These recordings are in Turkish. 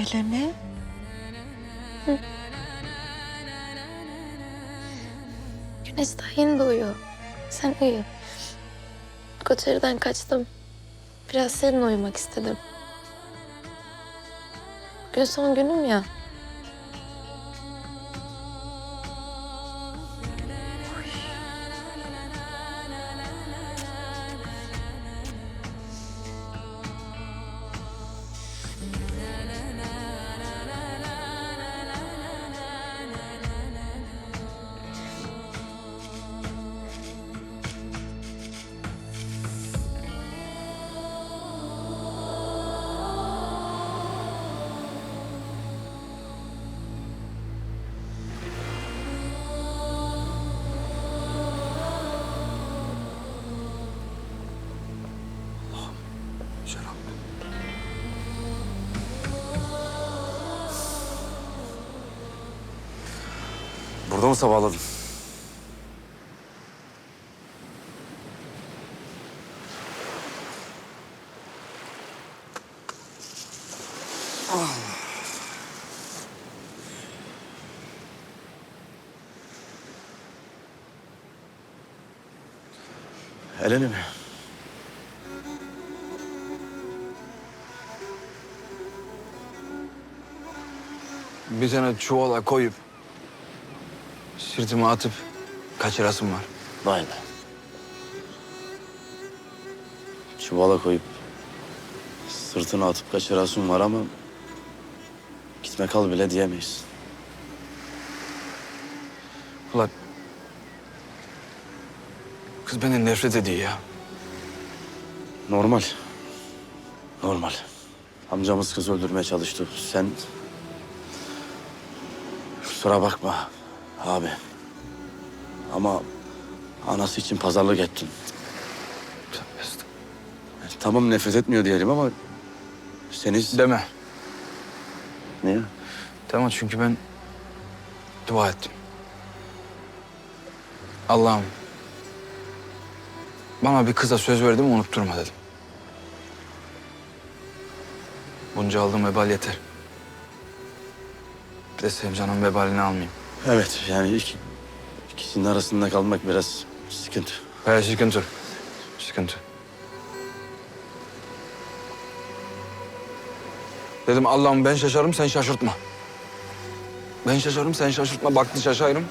Eleni? Güneş daha yeni doğuyor. Sen uyu. Koçeri'den kaçtım. Biraz senin uyumak istedim. Bugün son günüm ya. Burada mı sabahladın? Eleni mi? Bir tane çuvala koyup sırtıma atıp kaçırasım var. Vay be. Çuvala koyup sırtına atıp kaçırasın var ama gitme kal bile diyemeyiz. Ulan kız benden nefret ediyor ya. Normal. Normal. Amcamız kız öldürmeye çalıştı. Sen kusura bakma abi. Ama anası için pazarlık ettin. Yani tamam nefret etmiyor diyelim ama seni... Deme. Niye? Deme çünkü ben dua ettim. Allah'ım bana bir kıza söz verdim unutturma dedim. Bunca aldığım vebal yeter. Bir de Sevcan'ın vebalini almayayım. Evet yani iki, ikisinin arasında kalmak biraz sıkıntı. He sıkıntı. Sıkıntı. Dedim Allah'ım ben şaşarım sen şaşırtma. Ben şaşarım sen şaşırtma. Baktı şaşarım.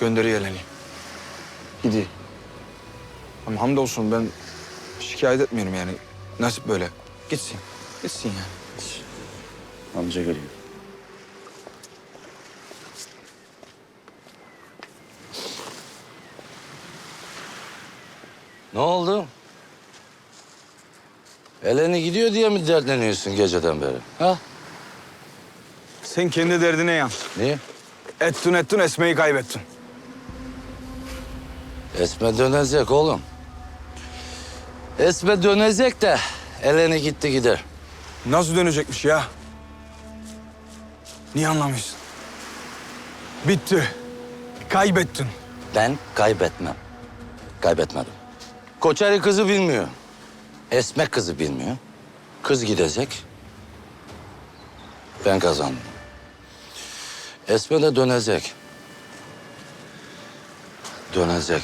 Gönderiyor Eleni. Gidiyor. Ama hamdolsun ben şikayet etmiyorum yani. Nasip böyle. Gitsin. Gitsin yani. Amca geliyor. Ne oldu? Eleni gidiyor diye mi dertleniyorsun geceden beri? Ha? Sen kendi derdine yan. Niye? Ettun ettun Esme'yi kaybettin. Esme dönecek oğlum. Esme dönecek de Eleni gitti gider. Nasıl dönecekmiş ya? Niye anlamıyorsun? Bitti. Kaybettin. Ben kaybetmem. Kaybetmedim. Koçeri kızı bilmiyor. Esme kızı bilmiyor. Kız gidecek. Ben kazandım. Esme de dönecek. Dönecek.